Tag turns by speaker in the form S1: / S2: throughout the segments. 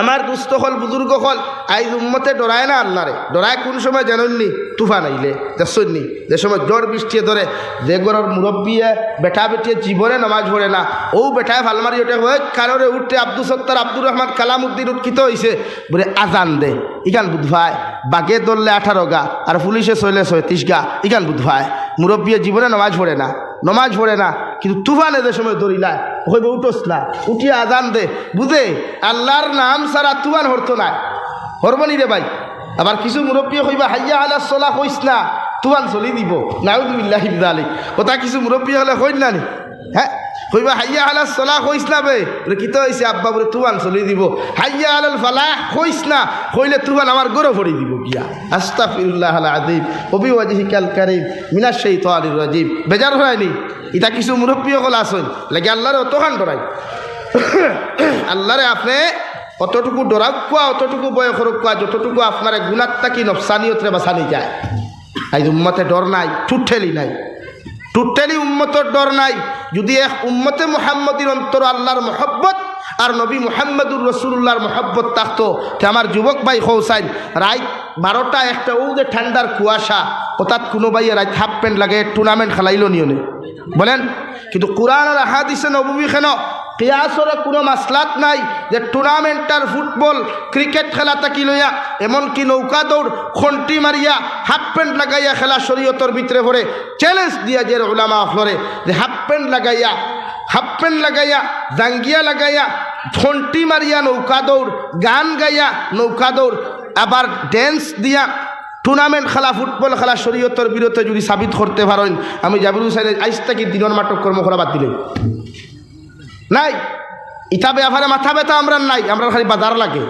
S1: আমার দুস্থ হল বুজুর্গ হল আইজ উম্মতে ডরায় না আল্লাহরে ডরায় কোন সময় জানেননি তুফান আইলে দেখছেননি যে সময় জ্বর বৃষ্টি ধরে, যে গরর মুরব্বিয়ে বেটা বেটিয়ে জীবনে নামাজ পড়ে না। ও বেটায় ভালমারি ওঠে হয়ে কারণে উঠতে আব্দুল সত্তার আব্দুর রহমান কালামুদ্দিন উৎকিত হয়েছে বলে, আজান দে ইখান বুধভাই বাঘে ধরলে আঠারো গা, আর পুলিশে চলে ছয়ত্রিশ গা ইখান বুধভাই মুরব্বিয়ে জীবনে নামাজ পড়ে না। নমাজ পড়ে না, কিন্তু তুফান এদের সময় দৌড়িলা হইব উঠোস না উঠিয়ে আজান দে। বুঝে? আল্লাহর নাম সারা তুফান হরতো না হরবনি রে ভাই। আবার কিছু মুরব্বী হইবা হাইয়া আলা সোলা কইস না, তুফান চলি দিব। নাউদুল্লাহ আলী কথা কিছু মুরব্বী হলে হইল না নি? হ্যাঁ? কইবা, হাইয়া আলা চলা কইস না বে? বলে কিতো হয়েছে আব্বা? বলে তুফান চলি দিব। হাইয়া আলাল ফালাহ কইস না কইলে তুফান আমার গরো ভরি দিব গিয়া। আস্তাফিরুল্লাহ আল আজিব অবি ওয়াজিহিকাল কারিম, মিনাশ শাইতানির রাজিম। বেজার হয়নি ইটা কিছু মুরব্বী সকল আসেন লাগে আল্লাহরে অতখান ডরাই। আল্লাহরে আপনি অতটুকু ডরাক কোয়া, অতটুকু বয় করক কোয়া, যতটুকু আপনার গুণাত্মা কি নফসানিয়তরে বাঁচানি যায়? আজ উম্মতে ডর নাই ঠুঠেলি নাই। টোটালি উম্মতর ডর নাই। যদি এক উম্মতে মোহাম্মদীর অন্তর আল্লাহর মহব্বত আর নবী মোহাম্মদুর রসুল্লাহর মহব্বত থাকতো, তে আমার যুবক ভাই হৌসাইন, রাইত বারোটা একটা ও যে ঠান্ডার কুয়াশা, হঠাৎ কোনো ভাই রাইত হাফ প্যান্ট লাগে টুর্নামেন্ট খেলাইল নিয়নে। বলেন? কিন্তু কোরআন আর হাদিসে নবী কেন কিয়াসরে কোনো মাসলাত নাই যে টুর্নামেন্টার ফুটবল, ক্রিকেট খেলা তাকি লইয়া, এমনকি নৌকা দৌড়, খন্টি মারিয়া, হাফ প্যান্ট লাগাইয়া খেলা শরীয়তর ভিতরে ভরে চ্যালেঞ্জ দিয়া যে ওলামা ফ্লোরে, যে হাফ প্যান্ট লাগাইয়া, হাফ প্যান্ট লাগাইয়া জাঙ্গিয়া লাগাইয়া ঘন্টি মারিয়া নৌকা দৌড়, গান গাইয়া নৌকা দৌড়, আবার ড্যান্স দিয়া টুর্নামেন্ট খেলা, ফুটবল খেলা শরীয়তর বিরুদ্ধে যদি সাবিত করতে পারেন, আমি জাবির হুসাইনের আইস থেকে দিনের নাটক কর্ম করা বাদ নাই। ইটা ব্যাপারে মাথা ব্যথা আমরা নাই, আমরা খালি বাজার লাগে।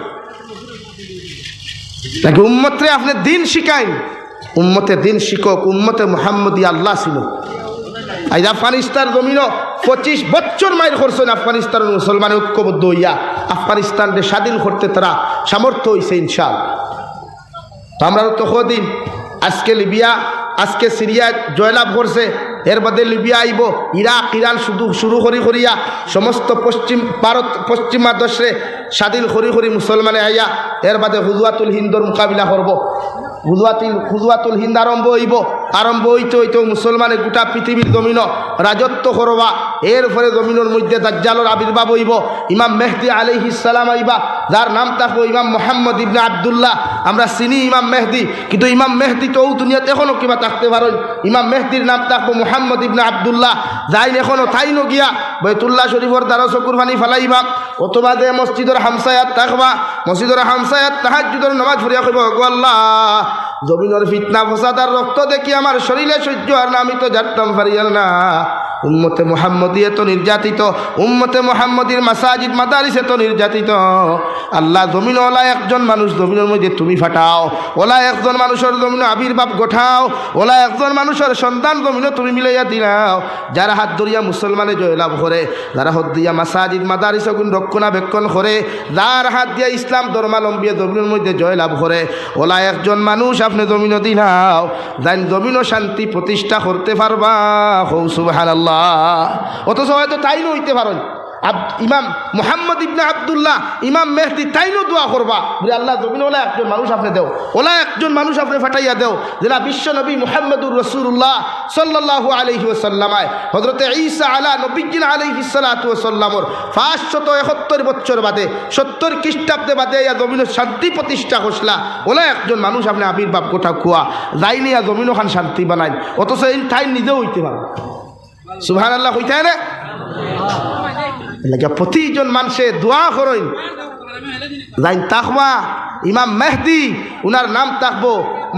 S1: নাকি উম্মতরে আপনি দিন শিখাইন। উম্মতে দিন শিকক উম্মতে মোহাম্মদী আল্লাহ ছিল। আজ আফগানিস্তান জমিন পঁচিশ বছর মাইল করছেন আফগানিস্তানের মুসলমান ঐক্যবদ্ধ হইয়া। আফগানিস্তানকে স্বাধীন করতে তারা সামর্থ্য হয়েছে ইনশাল। তো আমরা তো দিন আজকে লিবিয়া, আজকে সিরিয়া জয়লাভ করছে। এর বাদে লিবিয়া আইব, ইরাক, ইরান শুধু শুরু করি করিয়া, সমস্ত পশ্চিম ভারত, পশ্চিমা দেশে স্বাধীন করি করি মুসলমানে আইয়া, এর বাদে হুজুয়াতুল হিন্দুর মোকাবিলা করব। হুজুয়াতুল হুজুয়াতুল হিন্দ আরম্ভ হইব। আরম্ভ হইতে হইতে মুসলমানে গোটা পৃথিবীর জমিন রাজত্ব করবা। এর ফলে জমিনের মধ্যে দাজ্জালর আবির্ভাব হইব। ইমাম মেহদি আলহি সালাম আইবা, যার নাম থাকব ইমাম মোহাম্মদ ইবনে আবদুল্লাহ। আমরা চিনি ইমাম মেহদি, কিন্তু ইমাম মেহদি তো দুনিয়াতে এখনও কিবা থাকতে পারেন। ইমাম মেহদির নাম থাকব মোহাম্মদ ইবনে আবদুল্লাহ। যাইন এখনও তাই নগিয়া বৈতুল্লাহ শরীফর দ্বারা চকুর ফানি ফালাইবা। অথবা যে মসজিদর হামসায়াত থাকবা মসজিদর হামসায়াত তাহাজুদর নামাজ ফুরিয়া কইব গো আল্লাহ জমিনের ফিতনা ফসাদ আর রক্ত দেখি আমার শরীরে সহ্য আর না আমি তো জানতাম পারিয়াল না। উম্মতে মোহাম্মদী এত নির্যাতিত, উম্মতে মোহাম্মদীর মাসাজিদ, মাদারিস এত নির্যাতিত। আল্লাহ জমিন ওলা একজন মানুষ, জমিনের মধ্যে তুমি ফাটাও। ওলা একজন মানুষের জমিন আবির্ভাব গোঠাও ওলা একজন মানুষের সন্তান জমিনও তুমি মিলাইয়া দিলাও। যারা হাত ধরিয়া মুসলমানে জয়লাভ করে, যারা হাত দিয়া মাসাজিদ, মাদারিস গুণ রক্ষণাবেক্ষণ করে, যার হাত দিয়া ইসলাম ধর্মালম্বিয়ে জমিনের মধ্যে জয়লাভ করে, ওলা একজন মানুষ আপনি জমিনও দিলাও। যাই জমিনও শান্তি প্রতিষ্ঠা করতে পারবা। হৌ সুবাহান আল্লাহ অথচ হয়তো তাইনও হইতে পারেন। আব ইমাম মোহাম্মদ ইবনে আবদুল্লাহ, ইমাম মেহদি তাইনও দোয়া করবা বলে আল্লাহ জমিন ওলা একজন মানুষ আপনি দেও ওলা একজন মানুষ আপনি ফাটাইয়া দেও, যেটা বিশ্ব নবী মোহাম্মদুর রসুল্লাহ সাল্লাহ আলহি ওসাল্লামায় হজরতে ঈসা আলা নবীজিন আলহি সাল্লাতুসাল্লামর পাঁচশত একাত্তর বছর বাদে, সত্তর খ্রিস্টাব্দে বাদে ইয়া জমিনের শান্তি প্রতিষ্ঠা করছিলা ওলা একজন মানুষ আপনি আবির্ভাব কোঠা খুয়া, যাইনি ইয়া জমিন ওখান শান্তি বানাইন, অথচ এই ঠাই নিজেও হইতে পারে সুভান আল্লাহ হইতে না প্রতিজন মানুষে দোয়া করেন। যাইন তাকবা ইমাম মেহদি, উনার নাম থাকব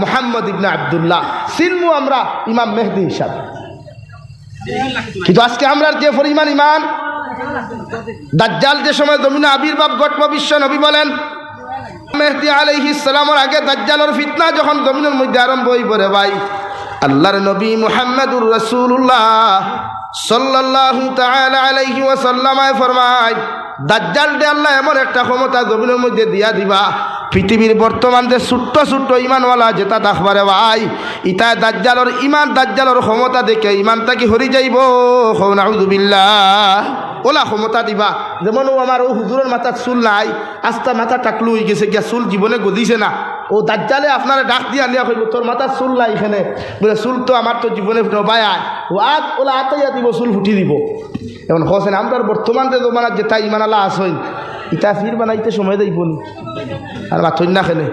S1: মোহাম্মদ ইবনা আবদুল্লাহ। সিনমু আমরা ইমাম মেহদি হিসাবে। কিন্তু আজকে আমরা যে পরিমাণ ইমান, দাজ্জাল যে সময় জমিনে আবির্ভাব ঘটব বিশ্ব নবী বলেন, মেহদি আলাইহিস সালামের আগে দাজ্জালের ফিতনা যখন জমিনের মধ্যে আরম্ভ হই পড়ে ভাই আল্লাহর নবী মুহাম্মদুর রাসূলুল্লাহ সাল্লাল্লাহু তাআলা আলাইহি ওয়াসাল্লামায় ফরমায় দাজ্জাল দে আল্লাহ এমন একটা ক্ষমতা জমিনের মধ্যে দিয়া দিবা পৃথিবীর বর্তমান যে ছোট্ট ছোট্ট ইমানওয়ালা যেটা দেখবারে ভাই ইতা দাজ্জালর ইমান, দাজ্জালর ক্ষমতা দেখে ইমানটা কি হরি যাইব? নাউজুবিল্লাহ ওলা ক্ষমতা দিবা। যেমন ও আমার ও হুজুরের মাথার চুল নাই, আস্তা মাথা টাকলু হয়ে গেছে, গিয়া চুল জীবনে গদিছে না। ও দাজ্জালে আপনারা ডাক দিয়া লিয়া কইব, তোর মাথার চুল নাই এখানে। বলে, চুল তো আমার তো জীবনে নবাই আয়। ও আত ওলা আতাইয়া দিব, চুল ফুটি দিব। এখন হোসেন আমরা বর্তমান যে জমানার যেটা ইমান আল্লাহ আসইন ইতা ফির বানাইতে সময় দেব নি। আর মাথইন না খেলে।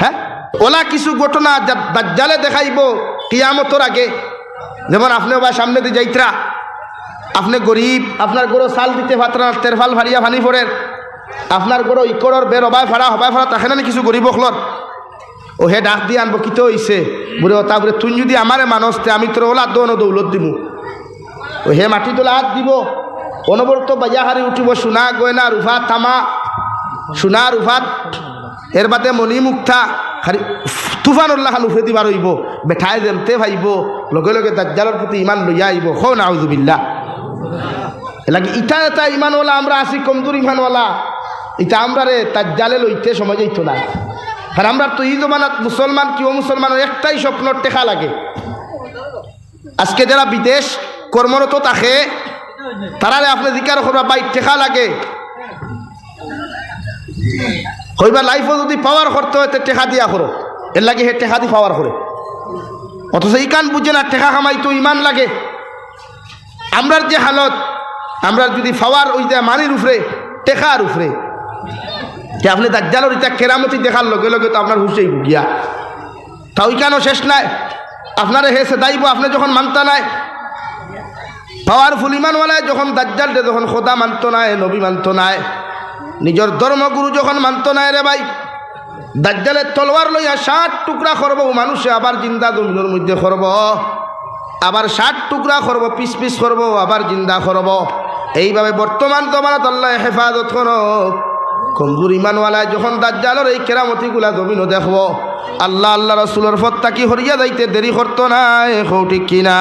S1: হ্যাঁ? ওলা কিছু ঘটনা দাজ্জালে দেখাইব কিয়ামতর আগে। যেমন আপনি বা সামনে দিয়ে যাইত্রা। আপনি গরিব, আপনার গরো চাল দিতে পাত্রা তেরফাল ভারিয়া ভানি পড়ের আপনার গরো ইকড়র বের হবাই ফাড়া হবাই ফাড়া তাকে না কিছু গরিব অখলর ও হে ডাক দিয়ে আনব কিতো হইছে? বুড়ে ও তা বুড়ে, তুই যদি আমারে মানুষ আমি তোর ওলা দৌন দৌলত দিমু। ও হে মাটি তোলা হাত দিব। অনবরত বাজা হারি উঠিব, সোনা গয়না, রুফা, তামা সোনা রুফাত এর বাদে মণি মুক্তা তুফান উল্লাহ খান উফে দিবার হইব, বেঠাই দেমতে ভাইব, লগে লগে দাজ্জালের প্রতি ইমান লইয়া আইব খো নাউজুবিল্লাহ। এলাকি ইটা এটা ইমানওয়ালা, আমরা আছি কমজোর ইমানওয়ালা। ইটা আমরা রে তাজ্জালে লইতে সময় যাইতো না। আর আমরা তো এই জমানাত মুসলমান কিও মুসলমানের একটাই স্বপ্ন টেকা লাগে। আজকে যারা বিদেশ কর্মরত থাকে, তারারে আপনি জিকার করবা বাইক টেকা লাগে। হইবা লাইফও যদি পাওয়ার করতে হয় টেকা দিয়া করো। এর লাগে হে টেকা দি পাওয়ার করে। অথচ এই কান বুঝে না, টেকা কামাই তো ইমান লাগে। আমরার যে হালত আমরা যদি ফাওয়ার ওই যে মানির উফরে টেকার উফরে যে আপনি দাজ্জালর ইটা কেরামতি দেখার লগে লগে তো আপনার হুসেই গিয়া। তা ওই কেন শেষ নাই। আপনারে হেসে দাইব আপনি যখন মানতা নাই। পাওয়ারফুল ইমানওয়ালায় যখন দাজ্জালটে যখন খোদা মানত নাই, নবী মানত নাই। নিজের ধর্মগুরু যখন মানত নাই রে ভাই, দাজ্জালের তলোয়ার লইয়া ষাট টুকরা করব মানুষে আবার জিন্দা জমিনের মধ্যে করব আবার ষাট টুকরা করব পিস পিস করব আবার জিন্দা করব এইভাবে বর্তমান জমানাত আল্লাহ হেফাজত করক কমজোর ইমানওয়ালায় যখন দাজ্জালর এই কেরামতিগুলা জমিনও দেখব, আল্লাহ আল্লাহ রসুলের ফত্তা কি হরিয়া যাইতে দেরি করতো না, এখৌ ঠিক কিনা?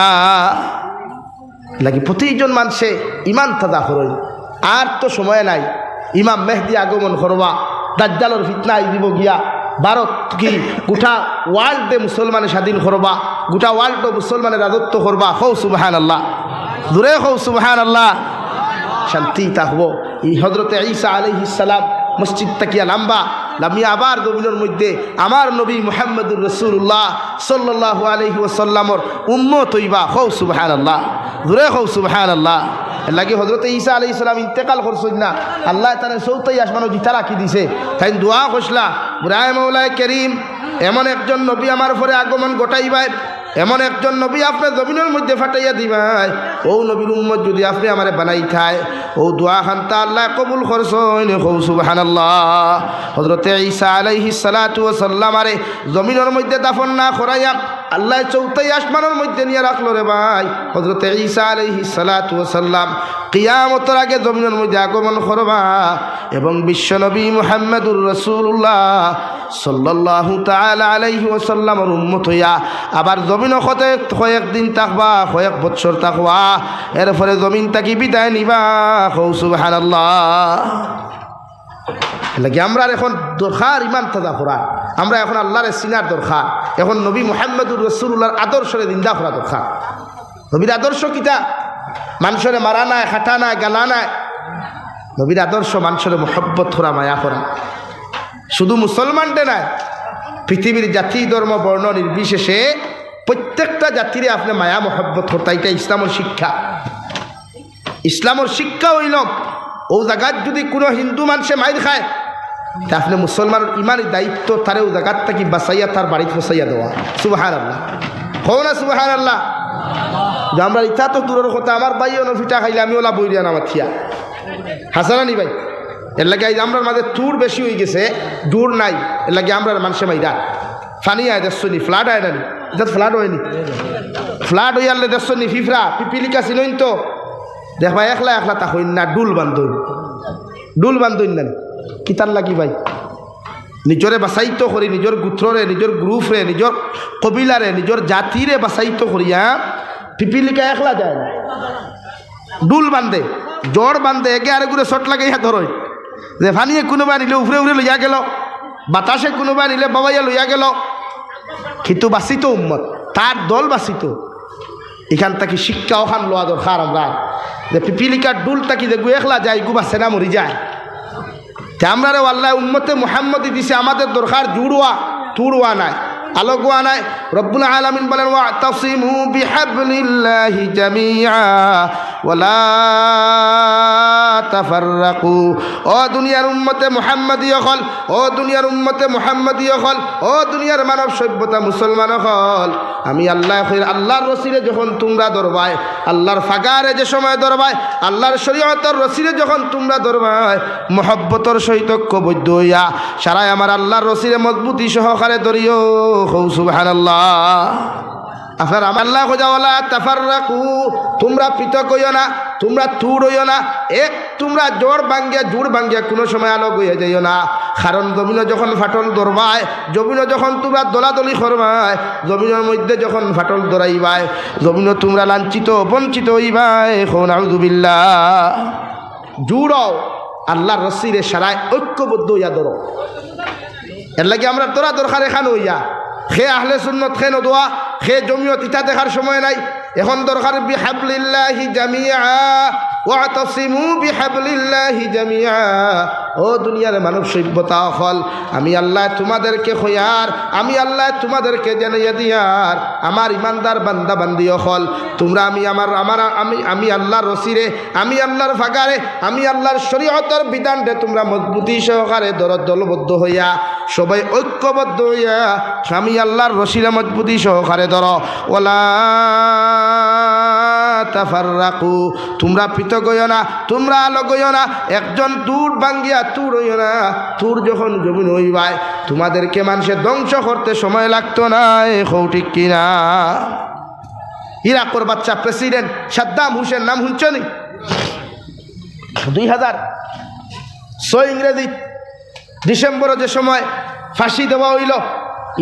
S1: লাগি প্রতিজন মানুষে ইমান তাজা করই আর তো সময় নাই। ইমাম মেহদি আগমন করবা দাজ্জালর ফিতনা দিব গিয়া। ভারত কি গোটা ওয়ার্ল্ডে মুসলমানে স্বাধীন করবা গোটা ওয়ার্ল্ড মুসলমানের রাজত্ব করবা হৌ সুবাহান আল্লাহ দূরে হৌ সুবাহান আল্লাহ শান্তি থাকব এই হজরতে ঈসা আলহিসাল্লাম মসজিদ তাকিয়া লাম্বা। লামিয়া আবার জমিনের মধ্যে আমার নবী মোহাম্মদুর রসুল্লাহ সাল্লাহ আলহি ওসাল্লামর উম্মত হইবা। হৌ সুবাহান আল্লাহ দূরে হৌ সুবাহান আল্লাহ লাগে হজরত ঈসা আলি ইসলাম ইন্তেকাল করছেন না। আল্লাহ তারা সৌতাই আসমানো জিতা রাখি দিছে। তাই দোয়া কসলা বুড়ায় মৌলায় করিম, এমন একজন নবী আমার পরে আগমন গোটাইবাই এমন একজন নবী আপনার জমিনের মধ্যে ফাটাইয়া দিবাই। ও নবীর উম্মত যদি আপনি আমারে বানাই খায় ও দোয়া খান্তা আল্লাহ কবুল করছেন। হৌ সুবাহান আল্লাহ হজরতে ঈসা আলাইহি সালাতু সাল্লাম আরে জমিনের মধ্যে দাফন না করাইয়া আল্লাহ চৌতাই আসমানের মধ্যে নিয়ে রাখল রে ভাই। হজরতে ঈসা আলাইহি সালাতু সাল্লাম কিয়ামতের আগে জমিনের মধ্যে আগমন করবা এবং বিশ্বনবী মুহাম্মদুর রসুল্লাহ সাল্লাল্লাহু তাআলা আলাইহি ওয়াসাল্লামের উম্মত হইয়া আবার জমিন হতে কয়েকদিন থাকবা, কয়েক বছর থাকবা। এরপরে জমিন তাকি বিদায় নিবা? হৌ সুবহানাল্লাহ। লাগে আমরা এখন দরকার ইমান তাজা করা। আমরা এখন আল্লাহরে সিনার দরকার। এখন নবী মোহাম্মদুর রসুল্লাহর আদর্শরে দিন্দা করা দরকার। নবীর আদর্শ কিতা? মানুষরে মারা নাই হাঁটা নাই, গালা নাই। নবীর আদর্শ মানুষরে মোহব্বত করা, মায়া করা। শুধু মুসলমানটে নাই, পৃথিবীর জাতি, ধর্ম, বর্ণ নির্বিশেষে প্রত্যেকটা জাতিরে আপনি মায়া, মহব্বত করতে এটা ইসলামের শিক্ষা। ইসলামের শিক্ষা হইল ও জায়গাত যদি কোনো হিন্দু মানুষে মাইর খায়, তা আপনি মুসলমানের ইমানের দায়িত্ব তারে ও জায়গাত থাকি বাঁচাইয়া তার বাড়িতে ফসাইয়া দেওয়া। সুবাহার আল্লাহ হও না সুবাহার আল্লাহ আমরা ইটা তো দূরের কথা, আমার বাইও নফিটা খাইলে আমি ওলা বইরিয়া নামার থিয়া। হাসানানি ভাই, এর লাগে আমরার মাঝে তুর বেশি হয়ে গেছে, দূর নাই, এর লাগে আমরা মানুষে মাইরা। ফানি আয় দেখছ নি ফ্লাড আয় নানি এটা ফ্লাড হয়নি? ফ্লাড আনলে দেখছ নি ফিফরা, পিপিলিকা চিনইন তো। দেখবা একলা একলা তা হইন না, ডুল বান্ধইন ডুল বান্ধইন না কিতার লাগি ভাই? নিজরে বাছাইত করি, নিজের গুত্ররে, নিজের গ্রুপরে, নিজের কবিলারে, নিজের জাতিরে বাছাইত করিয়া পিপিলিকা একলা যায় না। ডুল বান্ধে, জ্বর বান্ধে, একে আরে গুড়ে শট লাগাইয়া ধরই। যে ফানিয়ে কোনোবা নিলে উফরে উফরে লইয়া গেল, বাতাসে কোনোবা নিলে বাবাইয়া লইয়া গেল। কিন্তু বাঁচিত উম্মত, তার দল বাঁচিত এখান থেকে শিক্ষা ওখান লোয়া দরকার আমরা। যে পিপিলিকার ডুল তাকি যে গুয়েখলা যায়, গুবা সেনা মরি যায়। আমরা রে আল্লাহ উম্মতে মোহাম্মদি দিছে, আমাদের দরকার জুড়ুয়া, তুড়ুয়া নাই। আলোকুয়া নাই রব্বুল আলামিন বলেন ওয়া তাসিমু বিহাবলিল্লাহি জামিআ ওয়ালা তাফাররাকু। ও দুনিয়ার উম্মতে মুহাম্মাদি হল, ও দুনিয়ার উম্মতে মুহাম্মাদি হল, ও দুনিয়ার মানব সভ্যতা মুসলমান হল। আমি আল্লাহ আল্লাহর রসিলে যখন তোমরা দরবায়, আল্লাহর ফাগারে যে সময় দরবায়, আল্লাহর শরীয়তর রসিলে যখন তোমরা দরবায়, মহব্বতর সহিত কবৈদ্য হইয়া সারাই আমার আল্লাহর রসিলে মজবুতি সহকারে দরিও আমার আল্লাহ তাফার রাখু তোমরা পৃথক হইও না, তোমরা হইও না তোমরা কোনো সময় যাইও না। কারণ যখন ফাটল যখন তোমরা দলাদলি জমিনের মধ্যে যখন ফাটল ধরাইবায় জমিন তোমরা লাঞ্ছিত, বঞ্চিত জুড়ও আল্লাহর রসিরে সারায় ঐক্যবদ্ধ হইয়া ধরো। এর লাগে আমরা তোরা দরকার এখানে হইয়া। খে আহলে সুন্নত, খে নদোয়া, খে জমিও তিতা দেখার সময় নাই। এখন দরকার বিহাবলিল্লাহি জামিয়া, ওয়াতাসিমু বিহাবলিল্লাহি জামিয়া। ও দুনিয়ার মানব সভ্যতা হল আমি আল্লাহ তোমাদেরকে খয়ার, আমি আল্লাহ তোমাদেরকে জানাইয়া দিয়ার। আমার ইমানদার বান্দা বান্দি হল তোমরা আমি আমার আমার, আমি আমি আল্লাহর রসিরে আমি আল্লাহর ফাগারে, আমি আল্লাহর শরীয়তর বিধানরে তোমরা মজবুতি সহকারে দরদ দলবদ্ধ হইয়া সবাই ঐক্যবদ্ধ হইয়া স্বামী আল্লাহর রসিরে মজবুতি সহকারে ধর। ওলা তাফাররাকু, তোমরা পৃথক হইও না, তোমরা আলোক হইও না, একজন দূর ভাঙ্গিয়া তুর হইও না, তুর যখন জমিন হইবায় তোমাদেরকে মানুষের ধ্বংস করতে সময় লাগতো না, এ ঠিক কিনা? ইরাকর বাচ্চা প্রেসিডেন্ট সাদ্দাম হুসেন, নাম শুনছনি দুই হাজার, ছয় ইংরেজি ডিসেম্বরে যে সময় ফাঁসি দেওয়া হইল,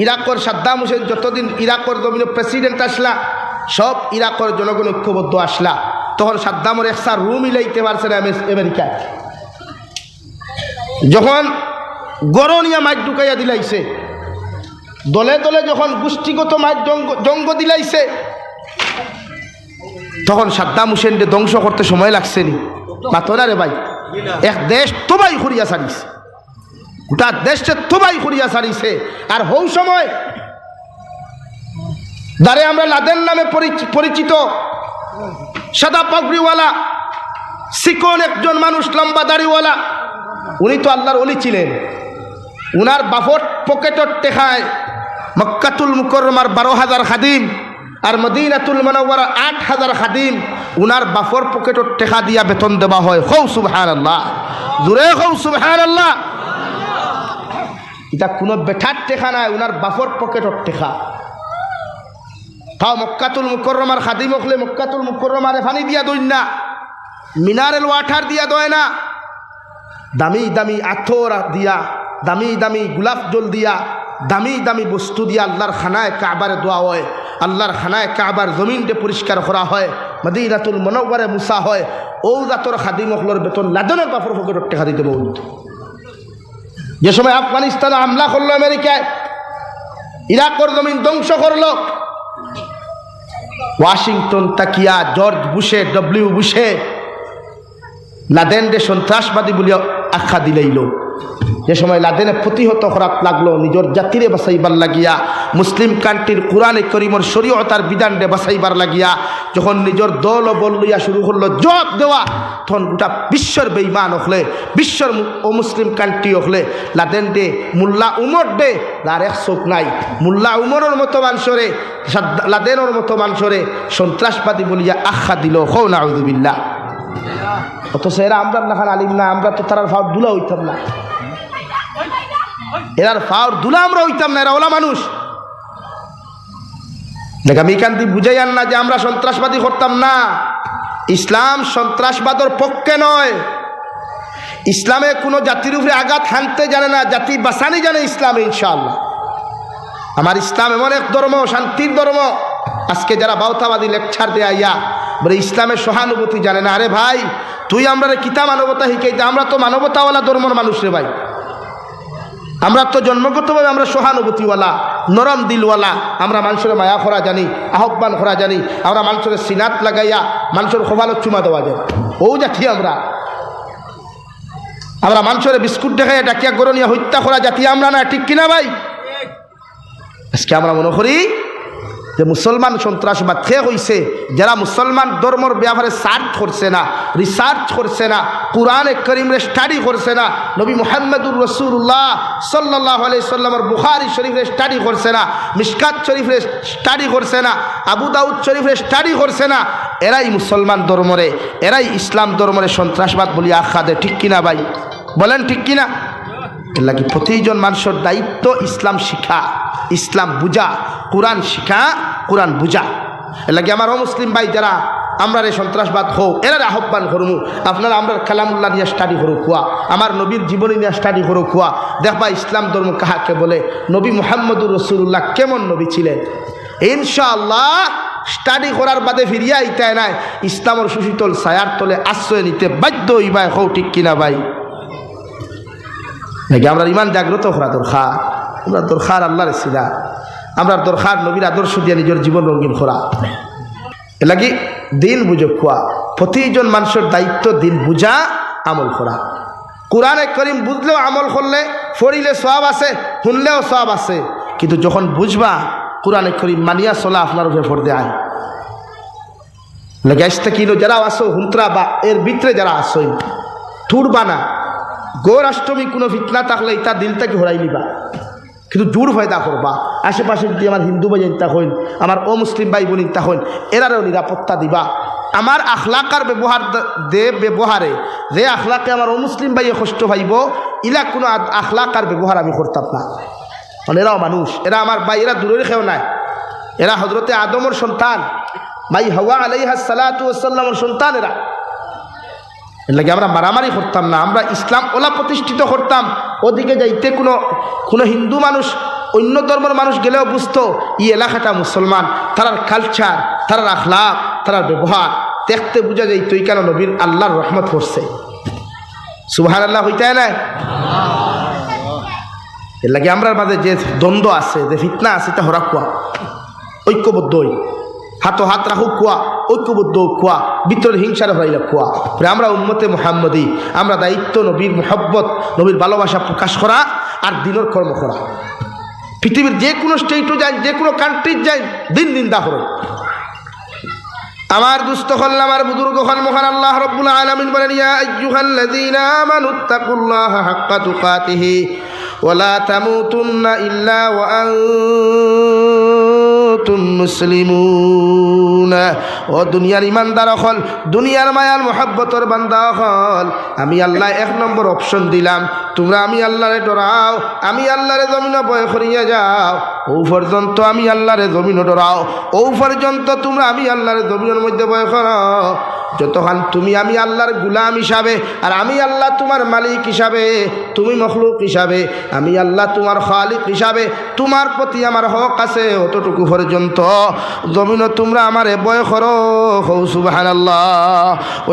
S1: ইরাকর সাদ্দাম হুসেন যতদিন ইরাকর জমিন প্রেসিডেন্ট আসলা, সব ইরাকর জনগণ ঐক্যবদ্ধ আসলা। তখন সাদ্দামর একসা রুম ইলাইতে পারছে না আমেরিকায়। যখন গরনিয়া মাইক ঢুকাইয়া দিলাইছে, দলে দলে যখন গোষ্ঠীগত মাইক জঙ্গ দিলাইছে, তখন সাদ্দাম হুসেনকে ধ্বংস করতে সময় লাগছে নি। মাতো না রে ভাই, এক দেশ তোবাই করিয়া সারিছে গোটা দেশে তোবাই করিয়া সারিছে আর হৌ সময় যারে আমরা লাদেন নামে পরিচি- পরিচিত সাদা পাগড়িওয়ালা সিকন একজন মানুষ, লম্বা দাড়িওয়ালা, উনি তো আল্লাহর অলি ছিলেন। উনার বাফর পকেটর টেখায় মক্কাতুল মুকরমার বারো হাজার খাদিম আর মদিনাতুল মানওয়ারা আট হাজার খাদিম, উনার বাফর পকেটর টেকা দিয়া বেতন দেওয়া হয়। হৌ সুবহান আল্লাহ জুড়ে হৌ সুবহান আল্লাহ এটা কোনো বেঠার টেকা নাই উনার বাফর পকেটর টেকা তাও মক্কাতুল মুকরমার খাদিম হলে মক্কাতুল মুকরমারে পানি দিয়া দইন না। মিনারেল ওয়াটার দিয়া দয় না। দামি দামি আথর দিয়া, দামি দামি গোলাপ জল দিয়া, দামি দামি বস্তু দিয়া আল্লাহর খানায় কাবারে দোয়া হয়। আল্লাহর খানায় কাবার জমিনটে পরিষ্কার করা হয়। মদিনাতুল মনব্বরে মুসা হয়। ও জাতর খাদিম অকলর বেতন লাদনের বাপর ফকেটর টেকা দিতে বলতো যে সময় আফগানিস্তানে হামলা করল আমেরিকায়, ইরাকর জমিন ধ্বংস করল। ওয়াশিংটন, তাকিয়া, জর্জ বুশে, ডব্লিউ বুশে লাদেনরে সন্ত্রাসবাদী বলিয়া আখ্যা দিলেইল। যে সময় লাদেনে প্রতিহত করাত লাগল, নিজের জাতিরে বাসাইবার লাগিয়া, মুসলিম কান্ট্রির কোরআনে করিমর শরীয়তার বিধানরে বাসাইবার লাগিয়া, যখন নিজের দল বল লইয়া শুরু করল জব দেওয়া, তখন গোটা বিশ্বর বেইমান হলে, বিশ্বর মু- ও মুসলিম কান্ট্রি হলে, লাদেন দে, মুল্লা উমর দে, তার এক চোখ নাই। মুল্লা উমরের মতো সাদ্দা- লাদেনের মতো মানুষরে সন্ত্রাসবাদী বলিয়া আখ্যা দিল হৌ না আউদুবিল্লা অথচ এরা আমরা না, খান আলিম না, আমরা তো তারার ফাউর দুলা হইতাম না। এরার ফাউর দুলা আমরা হইতাম না, এরা ওলা মানুষ। দেখ, আমি এখান থেকে বুঝাই আন না যে আমরা সন্ত্রাসবাদী করতাম না। ইসলাম সন্ত্রাসবাদর পক্ষে নয়। ইসলামে কোনো জাতির উপরে আঘাত হানতে জানে না, জাতি বাসানি জানে ইসলাম, ইনশাআল্লাহ। আমার ইসলাম এমন এক ধর্ম, শান্তির ধর্ম। আজকে যারা বাউতাবাদী লেকচার দেয়া ইয়া বলে, ইসলামের সহানুভূতি জানে না। আরে ভাই, তুই আমরা কিতা মানবতা শিখাইতে? আমরা তো মানবতাওয়ালা, ধর্মর মানুষ রে ভাই। আমরা তো জন্মগতভাবে আমরা সহানুভূতিওয়ালা, নরম দিলওয়ালা। আমরা মানুষের মায়া খরা জানি, আহ্বান খরা জানি। আমরা মানুষের সিনাত লাগাইয়া মানুষের খোভালত চুমা দেওয়া যায়। ও জাতি আমরা। আমরা মানুষের বিস্কুট দেখাইয়া ডাকিয়া গরনিয়া হত্যা করা জাতি আমরা না, ঠিক কিনা ভাই? আজকে আমরা মনে করি যে মুসলমান সন্ত্রাসবাদ খে হইছে, যারা মুসলমান ধর্মর ব্যাপারে সার্চ করছে না, রিসার্চ করছে না, কোরআনে করিমরে স্টাডি করছে না, নবী মোহাম্মদুর রসুল্লাহ সাল্লাহ সাল্লামর বুখারি শরীফরে স্টাডি করছে না মিসকাত শরীফরে স্টাডি করছে না, আবু দাউদ শরীফরে স্টাডি করছে না, এরাই মুসলমান ধর্মরে, এরাই ইসলাম ধর্মরে সন্ত্রাসবাদ বলি আখ্যা দেয়, ঠিক কিনা ভাই? বলেন ঠিক কিনা? এর লাগি প্রতিজন মানুষের দায়িত্ব ইসলাম শিখা, ইসলাম বুঝা, কোরআন শিখা, কোরআন বুঝা। এর লাগি আমার অমুসলিম ভাই যারা আমরা রে সন্ত্রাসবাদ হোক, এরার আহ্বান করমু, আপনারা আমরা কালামুল্লাহ নিয়ে স্টাডি করো খুয়া, আমার নবীর জীবনী নিয়ে স্টাডি করো খুয়া। দেখবা ইসলাম ধর্ম কাহাকে বলে? নবী মোহাম্মদুর রসুল্লাহ কেমন নবী ছিলেন? ইনশাআল্লাহ স্টাডি করার বাদে ফিরিয়া ইতায় নাই। ইসলামর সুশীতল ছায়ার তলে আশ্রয় নিতে বাধ্য ইবাই হও ঠিক কিনা ভাই? নাকি আমরা ইমান জাগ্রত করা দরকার? আমরা দরকার আল্লাহর সিলা আমরা দরকার নবীর আদর্শ দিয়ে নিজের জীবন রঙিন করা। এ লাগি দিন বুঝো খোয়া। প্রতিজন মানুষের দায়িত্ব দিন বুঝা, আমল করা। কোরআনে করিম বুঝলেও আমল করলে ফরিলে সব আছে, শুনলেও সব আছে। কিন্তু যখন বুঝবা, কোরআনে করিম মানিয়া চলা আপনার উপরে ফর দেয় লাগে আসতে কিনো যারা আসো হুন্ত্রা বা এর ভিতরে যারা আসোই ঠুরবা না। গৌর অষ্টমী কোনো ফিতনা থাকলে ইতা দিল থেকে হরাই নিবা। কিন্তু জোর ফায়দা করবা। আশেপাশে যদি আমার হিন্দু ভাই তা হইন আমার ও মুসলিম ভাই বোন তা হইন এরারও নিরাপত্তা দিবা। আমার আখলাকার ব্যবহার দ- ব্যবহারে, যে আখলাকে আমার ও মুসলিম ভাইয়ে কষ্ট ভাইব ইলা কোনো আখলাকার ব্যবহার আমি করতাম না। মানে এরাও মানুষ, এরা আমার ভাই, এরা দূরের খেও নাই। এরা হজরতে আদমর সন্তান ভাই হওয়া আলাইহা সালাতু ওসাল্লামর সন্তান এরা। এর লাগে আমরা মারামারি করতাম না, আমরা ইসলাম ওলা প্রতিষ্ঠিত করতাম। ওদিকে যাইতে কোনো কোনো হিন্দু মানুষ, অন্য ধর্মের মানুষ গেলেও বুঝতো ই এলাকাটা মুসলমান, তারার কালচার তারার আখলাপ তারার ব্যবহার। দেখতে বোঝা যায় তুই কেন নবীর আল্লাহর রহমত করছে সুবাহান আল্লাহ হইতে না এর লাগে আমরা মাঝে যে দ্বন্দ্ব আছে, যে ফিতনা আছে তা হরা কুয়া। ঐক্যবদ্ধ হাতো হাত রাখো, কুয়া। ঐক্যবদ্ধ কুয়া। ভিতরের হিংসার হরাইলা কুয়া। আমরা উম্মতে মোহাম্মদী। আমরা দায়িত্ব, নবীর মোহব্বত, নবীর ভালোবাসা প্রকাশ করা আর দিনের কর্ম করা। পৃথিবীর যে কোনো স্টেটও যাই, যে কোনো কান্ট্রির যাই, দিন দিন দা করো। আমার দুস্থ হল, আমার বুজুর্গ হল, মহান আল্লাহ রব্বুল আলামিন বলেন, ইয়া আইয়ুহাল্লাযীনা আমানুত্তাকুল্লাহা হাক্কা তুকাতিহি ওয়ালা তামুতুন্না ইল্লা ওয়া আনতুম মুসলিমুন। ও দুনিয়ার ইমানদার হল দুনিয়ার মায়ার মোহাব্বতর বান্দা হল আমি আল্লাহ এক নম্বর অপশন দিলাম। তোমরা আমি আল্লাহরে ডরাও, আমি আল্লাহরে জমিন বয় করিয়া যাও। ও পর্যন্ত আমি আল্লাহরে জমিন ডরাও। ও পর্যন্ত তোমরা আমি আল্লাহরে জমিনের মধ্যে বয় করো। যতক্ষণ তুমি আমি আল্লাহর গুলাম হিসাবে, আর আমি আল্লাহ তোমার মালিক হিসাবে, তুমি মখলুক হিসাবে, আমি আল্লাহ তোমার খালিক হিসাবে, তোমার প্রতি আমার হক আছে অতটুকু পর্যন্ত। জমিন তোমরা আমারে বয় করো। হৌ সুবাহ আল্লাহ